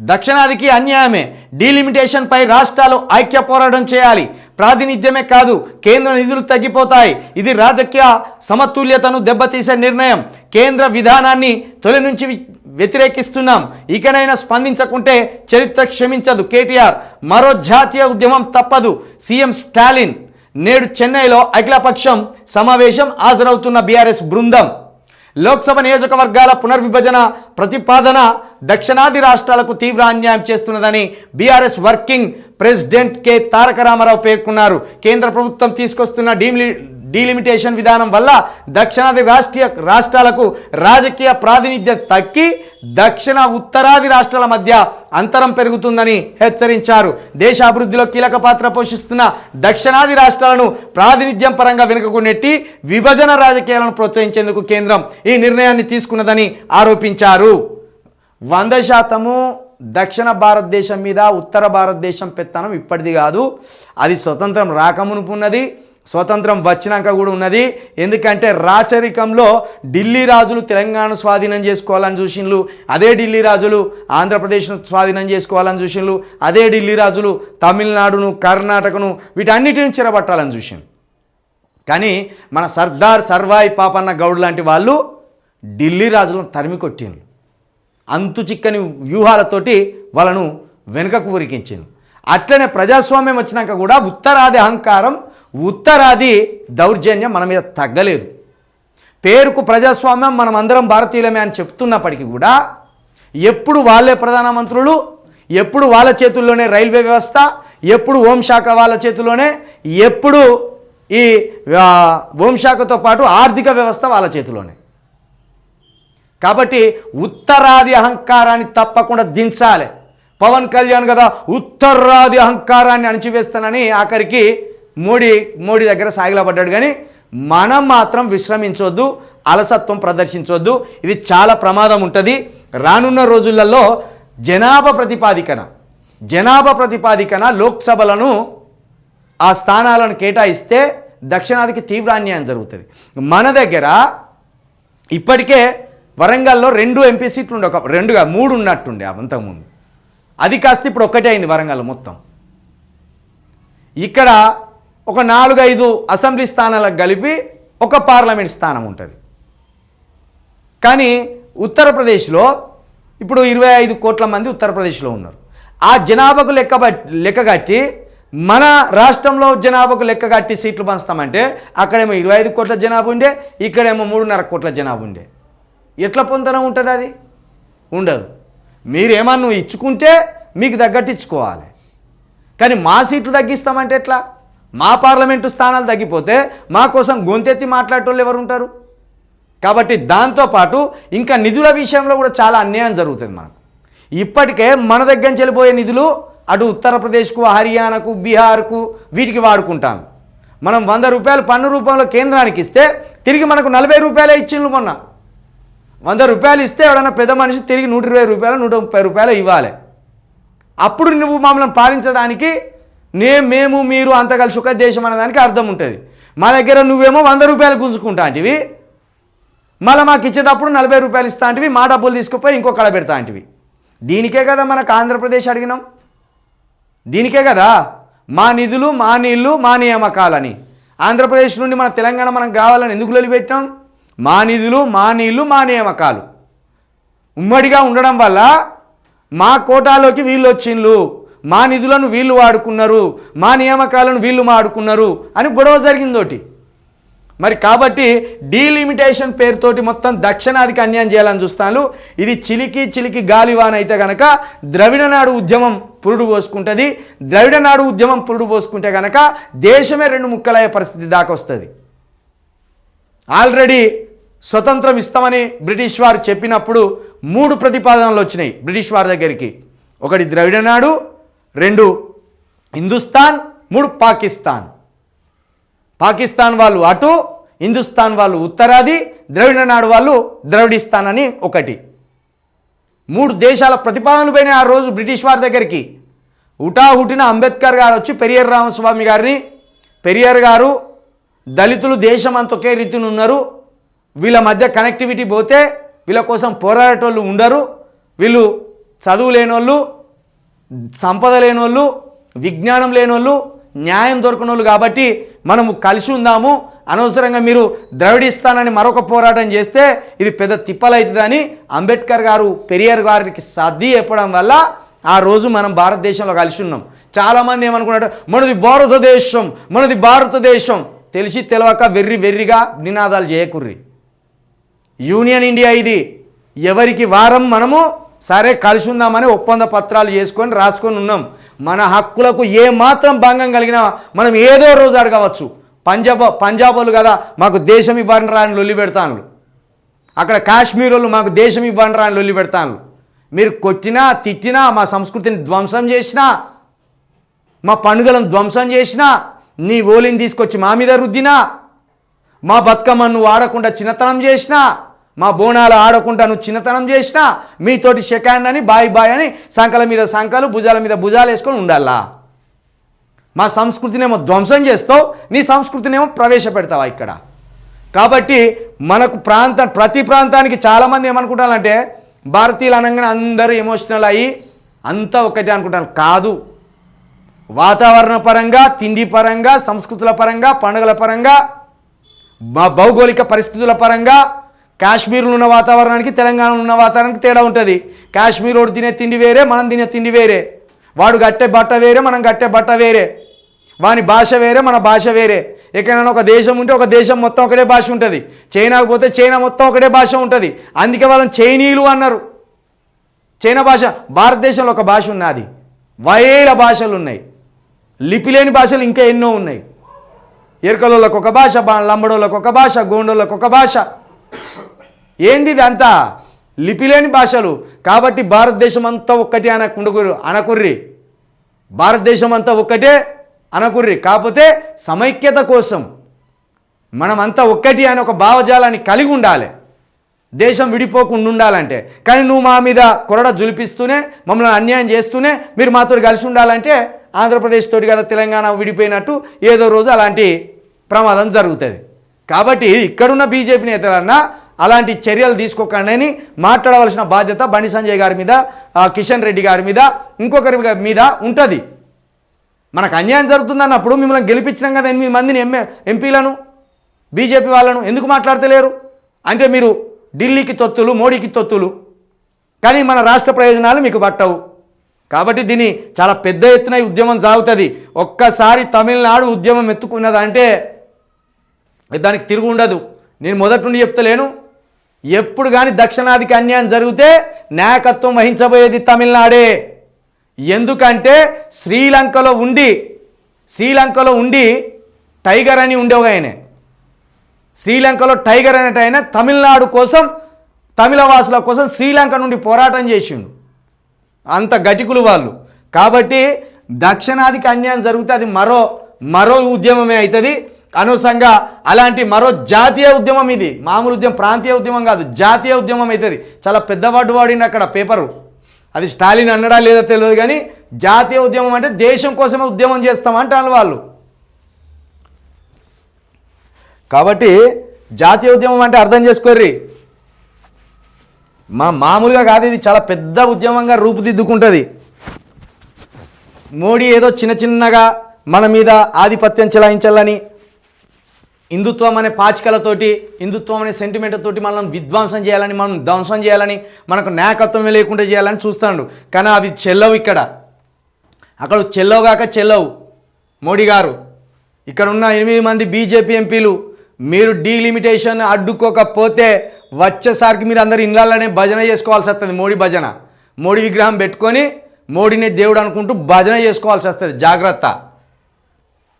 దక్షిణాదికి అన్యాయమే. డీలిమిటేషన్పై రాష్ట్రాలు ఐక్య పోరాటం చేయాలి. ప్రాతినిధ్యమే కాదు కేంద్ర నిధులు తగ్గిపోతాయి. ఇది రాజకీయ సమతుల్యతను దెబ్బతీసే నిర్ణయం. కేంద్ర విధానాన్ని తొలి నుంచి వ్యతిరేకిస్తున్నాం. ఇకనైనా స్పందించకుంటే చరిత్ర క్షమించదు కేటీఆర్. మరో జాతీయ ఉద్యమం తప్పదు. సీఎం స్టాలిన్. నేడు చెన్నైలో అఖిలపక్షం సమావేశం హాజరవుతున్న బీఆర్ఎస్ బృందం. లోక్సభ నియోజకవర్గాల పునర్విభజన ప్రతిపాదన దక్షిణాది రాష్ట్రాలకు తీవ్ర అన్యాయం చేస్తున్నదని BRS working president K Taraka Rama Rao పేర్కొన్నారు. కేంద్ర ప్రభుత్వం తీసుకొస్తున్న డీలి డీలిమిటేషన్ విధానం వల్ల దక్షిణాది రాష్ట్రీయ రాష్ట్రాలకు రాజకీయ ప్రాతినిధ్యం తగ్గి దక్షిణ ఉత్తరాది రాష్ట్రాల మధ్య అంతరం పెరుగుతుందని హెచ్చరించారు. దేశ అభివృద్ధిలో కీలక పాత్ర పోషిస్తున్న దక్షిణాది రాష్ట్రాలను ప్రాతినిధ్యం పరంగా వెనుకకు నెట్టి విభజన రాజకీయాలను ప్రోత్సహించేందుకు కేంద్రం ఈ నిర్ణయాన్ని తీసుకున్నదని ఆరోపించారు. వంద శాతము దక్షిణ భారతదేశం మీద ఉత్తర భారతదేశం పెత్తనం ఇప్పటిది కాదు. అది స్వతంత్రం రాకమునుపున్నది. స్వతంత్రం వచ్చినాక కూడా ఉన్నది. ఎందుకంటే రాచరికంలో ఢిల్లీ రాజులు తెలంగాణ స్వాధీనం చేసుకోవాలని చూసిండ్లు అదే ఢిల్లీ రాజులు ఆంధ్రప్రదేశ్ను స్వాధీనం చేసుకోవాలని చూసిండ్లు అదే ఢిల్లీ రాజులు తమిళనాడును కర్ణాటకను వీటన్నిటిని చెరబట్టాలని చూసిండ్రు. కానీ మన సర్దార్ సర్వాయి పాపన్న గౌడ్ లాంటి వాళ్ళు ఢిల్లీ రాజులను తరిమి కొట్టిండ్రు. అంతు చిక్కని వ్యూహాలతోటి వాళ్ళను వెనుకకు ఉరికించింది అట్లనే ప్రజాస్వామ్యం వచ్చినాక కూడా ఉత్తరాది అహంకారం ఉత్తరాది దౌర్జన్యం మన మీద తగ్గలేదు. పేరుకు ప్రజాస్వామ్యం మనం అందరం భారతీయులమే అని చెప్తున్నప్పటికీ కూడా ఎప్పుడు వాళ్ళే ప్రధానమంత్రులు ఎప్పుడు వాళ్ళ చేతుల్లోనే రైల్వే వ్యవస్థ ఎప్పుడు హోంశాఖ వాళ్ళ చేతుల్లోనే ఎప్పుడు ఈ హోంశాఖతో పాటు ఆర్థిక వ్యవస్థ వాళ్ళ చేతిలోనే కాబట్టి ఉత్తరాది అహంకారాన్ని తప్పకుండా దించాలి. పవన్ కళ్యాణ్ కదా ఉత్తరాది అహంకారాన్ని అణిచివేస్తానని ఆఖరికి మోడీ మోడీ దగ్గర సాగిలపడ్డాడు కానీ మనం మాత్రం విశ్రమించవద్దు అలసత్వం ప్రదర్శించవద్దు ఇది చాలా ప్రమాదం ఉంటుంది. రానున్న రోజులలో జనాభా ప్రతిపాదికన జనాభా ప్రతిపాదికన లోక్సభలను ఆ స్థానాలను కేటాయిస్తే దక్షిణాదికి తీవ్ర అన్యాయం జరుగుతుంది. మన దగ్గర ఇప్పటికే వరంగల్లో రెండు ఎంపీ సీట్లు ఉండే ఒక రెండుగా మూడు ఉన్నట్టుండే అంతకుముందు. అది కాస్త ఇప్పుడు ఒక్కటే అయింది వరంగల్ మొత్తం. ఇక్కడ ఒక నాలుగైదు అసెంబ్లీ స్థానాలకు కలిపి ఒక పార్లమెంట్ స్థానం ఉంటుంది. కానీ ఉత్తరప్రదేశ్లో ఇప్పుడు ఇరవై ఐదు కోట్ల మంది ఉత్తరప్రదేశ్లో ఉన్నారు. ఆ జనాభాకు లెక్క లెక్కగట్టి లెక్క కట్టి మన రాష్ట్రంలో జనాభాకు లెక్క కట్టి సీట్లు పంచుతామంటే అక్కడేమో ఇరవై ఐదు కోట్ల జనాభా ఉండే ఇక్కడేమో మూడున్నర కోట్ల జనాభా ఉండే. ఎట్లా పొందడం ఉంటుంది అది? ఉండదు. మీరేమన్నా ఇచ్చుకుంటే మీకు తగ్గట్టు ఇచ్చుకోవాలి. కానీ మా సీట్లు తగ్గిస్తామంటే ఎట్లా? మా పార్లమెంటు స్థానాలు తగ్గిపోతే మా కోసం గొంతెత్తి మాట్లాడేటోళ్ళు ఎవరు ఉంటారు? కాబట్టి దాంతోపాటు ఇంకా నిధుల విషయంలో కూడా చాలా అన్యాయం జరుగుతుంది మనకు ఇప్పటికే మన దగ్గర నుంచి వెళ్ళిపోయే నిధులు అటు ఉత్తరప్రదేశ్కు హర్యానాకు బీహార్కు వీటికి వాడుకుంటాం. మనం వంద రూపాయలు పన్ను రూపంలో కేంద్రానికి ఇస్తే తిరిగి మనకు నలభై రూపాయలే ఇచ్చిండ్రు మొన్న. వంద రూపాయలు ఇస్తే ఎవడన్నా పెద్ద మనిషి తిరిగి నూట ఇరవై రూపాయలు నూట ముప్పై రూపాయలు ఇవ్వాలి. అప్పుడు నువ్వు మమ్మల్ని పాలించడానికి నే మేము మీరు అంత కలిసి ఒక దేశం అనేదానికి అర్థం ఉంటుంది. మా దగ్గర నువ్వేమో వంద రూపాయలు గుంజుకుంటా అంటివి. మళ్ళీ మాకు ఇచ్చేటప్పుడు నలభై రూపాయలు ఇస్తా అంటివి మా డబ్బులు తీసుకుపోయి ఇంకో కళ పెడతా అంటివి. దీనికే కదా మనకు ఆంధ్రప్రదేశ్ అడిగినాం? దీనికే కదా? మా నిధులు మా నీళ్ళు మా నియామకాలని. ఆంధ్రప్రదేశ్ నుండి మన తెలంగాణ మనం కావాలని ఎందుకు వదిలిపెట్టాం మా నిధులు మా నీళ్ళు మా నియామకాలు. ఉమ్మడిగా ఉండడం వల్ల మా కోటాలోకి వీళ్ళు వచ్చిండ్లు. మా నిధులను వీళ్ళు వాడుకున్నారు మా నియామకాలను వీళ్ళు వాడుకున్నారు అని గొడవ జరిగిందోటి. మరి కాబట్టి డీలిమిటేషన్ పేరుతోటి మొత్తం దక్షిణాదికి అన్యాయం చేయాలని చూస్తాను. ఇది చిలికి చిలికి గాలివాన్ అయితే కనుక ద్రవిడ నాడు ఉద్యమం పురుడు పోసుకుంటుంది. ద్రవిడ నాడు ఉద్యమం పురుడు పోసుకుంటే కనుక దేశమే రెండు ముక్కలయ్యే పరిస్థితి దాకా వస్తుంది. ఆల్రెడీ స్వతంత్రం ఇస్తామని బ్రిటిష్ వారు చెప్పినప్పుడు మూడు ప్రతిపాదనలు వచ్చినాయి బ్రిటిష్ వారి దగ్గరికి. ఒకటి ద్రవిడ నాడు రెండు హిందుస్థాన్ మూడు పాకిస్తాన్. పాకిస్తాన్ వాళ్ళు అటు హిందుస్థాన్ వాళ్ళు ఉత్తరాది ద్రవిడ నాడు వాళ్ళు ద్రవిడిస్తాన్ అని ఒకటి. మూడు దేశాల ప్రతిపాదనలు పోయినాయి ఆ రోజు బ్రిటిష్ వారి దగ్గరికి. హుటాహుటిన అంబేద్కర్ గారు వచ్చి పెరియర్ రామస్వామి గారిని పెరియర్ గారు దళితులు దేశం అంత ఒకే రీతిని ఉన్నారు. వీళ్ళ మధ్య కనెక్టివిటీ పోతే వీళ్ళ కోసం పోరాడేటోళ్ళు ఉండరు. వీళ్ళు చదువు లేనోళ్ళు సంపద లేనోళ్ళు విజ్ఞానం లేనోళ్ళు న్యాయం దొరకనోళ్ళు కాబట్టి మనము కలిసి ఉందాము. అనవసరంగా మీరు ద్రవిడిస్తానని మరొక పోరాటం చేస్తే ఇది పెద్ద తిప్పలవుతుందని అంబేద్కర్ గారు పెరియర్ గారికి సర్ది చెప్పడం వల్ల ఆ రోజు మనం భారతదేశంలో కలిసి ఉన్నాం. చాలామంది ఏమనుకున్నారు మనది భారతదేశం మనది భారతదేశం. తెలిసి తెలవక వెర్రి వెర్రిగా నినాదాలు చేయకుర్రి. యూనియన్ ఇండియా ఇది. ఎవరికి వారం మనము సరే కలిసి ఉందామని ఒప్పంద పత్రాలు చేసుకొని రాసుకొని ఉన్నాం. మన హక్కులకు ఏ మాత్రం భంగం కలిగినా మనం ఏదో రోజు అడగవచ్చు. పంజాబ్ పంజాబ్ వాళ్ళు కదా మాకు దేశం ఇవ్వని రాని లొల్లి పెడతాను అక్కడ కాశ్మీర్ వాళ్ళు మాకు దేశం ఇవ్వని రాని లొల్లి పెడతాను మీరు కొట్టినా తిట్టినా మా సంస్కృతిని ధ్వంసం చేసినా మా పండుగలను ధ్వంసం చేసినా నీ ఓలిని తీసుకొచ్చి మా మీద రుద్దినా మా బతుకమ్మను వాడకుండా చిన్నతనం చేసినా మా బోనాలు ఆడకుండా నువ్వు చిన్నతనం చేసినా మీతోటి షెకాండ్ అని బాయ్ బాయ్ అని సంకల మీద సంకలు భుజాల మీద భుజాలు వేసుకొని ఉండాలా. మా సంస్కృతినేమో ధ్వంసం చేస్తావు నీ సంస్కృతినేమో ప్రవేశపెడతావా ఇక్కడ? కాబట్టి మనకు ప్రాంత ప్రతి ప్రాంతానికి చాలామంది ఏమనుకుంటారంటే భారతీయులు అనగానే అందరూ ఎమోషనల్ అయ్యి అంతా ఒకటే అనుకుంటారు. కాదు. వాతావరణ పరంగా తిండి పరంగా సంస్కృతుల పరంగా పండుగల పరంగా మా భౌగోళిక పరిస్థితుల పరంగా కాశ్మీర్లో ఉన్న వాతావరణానికి తెలంగాణలో ఉన్న వాతావరణానికి తేడా ఉంటుంది. కాశ్మీర్ వాడు తినే తిండి వేరే మనం తినే తిండి వేరే. వాడు కట్టే బట్ట వేరే మనం కట్టే బట్ట వేరే. వాని భాష వేరే మన భాష వేరే. ఎక్కడైనా ఒక దేశం ఉంటే ఒక దేశం మొత్తం ఒకటే భాష ఉంటుంది. చైనాకు పోతే చైనా మొత్తం ఒకటే భాష ఉంటుంది. అందుకే వాళ్ళని చైనీయులు అన్నారు. చైనా భాష భారతదేశంలో ఒక భాష ఉన్నది. వేల భాషలు ఉన్నాయి. లిపి లేని భాషలు ఇంకా ఎన్నో ఉన్నాయి. ఎరకలోళ్ళకు ఒక భాష లంబడోళ్ళకు ఒక భాష గోండోళ్ళకు ఒక భాష. ఏంది ఇది అంతా లిపి లేని భాషలు. కాబట్టి భారతదేశం అంతా ఒక్కటే అనకుండుగురు అనకుర్రి. భారతదేశం అంతా ఒక్కటే అనకుర్రి. కాకపోతే సమైక్యత కోసం మనమంతా ఒక్కటి అనే ఒక భావజాలాన్ని కలిగి ఉండాలి. దేశం విడిపోకుండా ఉండాలంటే కానీ నువ్వు మా మీద కొరడ జులిపిస్తూనే మమ్మల్ని అన్యాయం చేస్తూనే మీరు మాతో కలిసి ఉండాలంటే ఆంధ్రప్రదేశ్ తోటి కదా తెలంగాణ విడిపోయినట్టు ఏదో రోజు అలాంటి ప్రమాదం జరుగుతుంది. కాబట్టి ఇక్కడున్న బీజేపీ నేతలన్నా అలాంటి చర్యలు తీసుకోకండి మాట్లాడవలసిన బాధ్యత బండి సంజయ్ గారి మీద కిషన్ రెడ్డి గారి మీద ఇంకొకరి మీద ఉంటుంది. మనకు అన్యాయం జరుగుతుందన్నప్పుడు మిమ్మల్ని గెలిపించినాం కదా ఎనిమిది మందిని ఎంఏ ఎంపీలను బీజేపీ వాళ్ళను ఎందుకు మాట్లాడతలేరు? అంటే మీరు ఢిల్లీకి తొత్తులు మోడీకి తొత్తులు. కానీ మన రాష్ట్ర ప్రయోజనాలు మీకు పట్టవు. కాబట్టి దీన్ని చాలా పెద్ద ఎత్తున ఉద్యమం సాగుతుంది. ఒక్కసారి తమిళనాడు ఉద్యమం ఎత్తుకున్నదంటే దానికి తిరుగు ఉండదు. నేను మొదటి నుండి చెప్తలేను. ఎప్పుడు కానీ దక్షిణాదికి అన్యాయం జరిగితే నాయకత్వం వహించబోయేది తమిళనాడే. ఎందుకంటే శ్రీలంకలో ఉండి శ్రీలంకలో ఉండి టైగర్ అని ఉండేవి ఆయనే. శ్రీలంకలో టైగర్ అనేట ఆయన తమిళనాడు కోసం తమిళవాసుల కోసం శ్రీలంక నుండి పోరాటం చేసిండు. అంత గటికులు వాళ్ళు. కాబట్టి దక్షిణాదికి అన్యాయం జరిగితే అది మరో మరో ఉద్యమమే అవుతుంది. అనవసరంగా అలాంటి మరో జాతీయ ఉద్యమం ఇది. మామూలు ఉద్యమం ప్రాంతీయ ఉద్యమం కాదు. జాతీయ ఉద్యమం అవుతుంది. చాలా పెద్దవాడు వాడింది అక్కడ పేపరు. అది స్టాలిన్ అన్నడా లేదో తెలియదు కానీ జాతీయ ఉద్యమం అంటే దేశం కోసమే ఉద్యమం చేస్తామంటారు వాళ్ళు. కాబట్టి జాతీయ ఉద్యమం అంటే అర్థం చేసుకోర్రి. మా మామూలుగా కాదు ఇది చాలా పెద్ద ఉద్యమంగా రూపుదిద్దుకుంటుంది. మోడీ ఏదో చిన్న చిన్నగా మన మీద ఆధిపత్యం చెలాయించాలని హిందుత్వం అనే పాచికలతోటి హిందుత్వం అనే సెంటిమెంట్ తోటి మనం విధ్వంసం చేయాలని మనం ధ్వంసం చేయాలని మనకు నాయకత్వం లేకుండా చేయాలని చూస్తాడు. కానీ అవి చెల్లవు ఇక్కడ. అక్కడ చెల్లవు కాక చెల్లవు. మోడీ గారు ఇక్కడ ఉన్న ఎనిమిది మంది బీజేపీ ఎంపీలు మీరు డీలిమిటేషన్ అడ్డుకోకపోతే వచ్చేసరికి మీరు అందరు ఇళ్ళనే భజన చేసుకోవాల్సి వస్తుంది మోడీ భజన. మోడీ విగ్రహం పెట్టుకొని మోడీని దేవుడు అనుకుంటూ భజన చేసుకోవాల్సి వస్తుంది. జాగ్రత్త.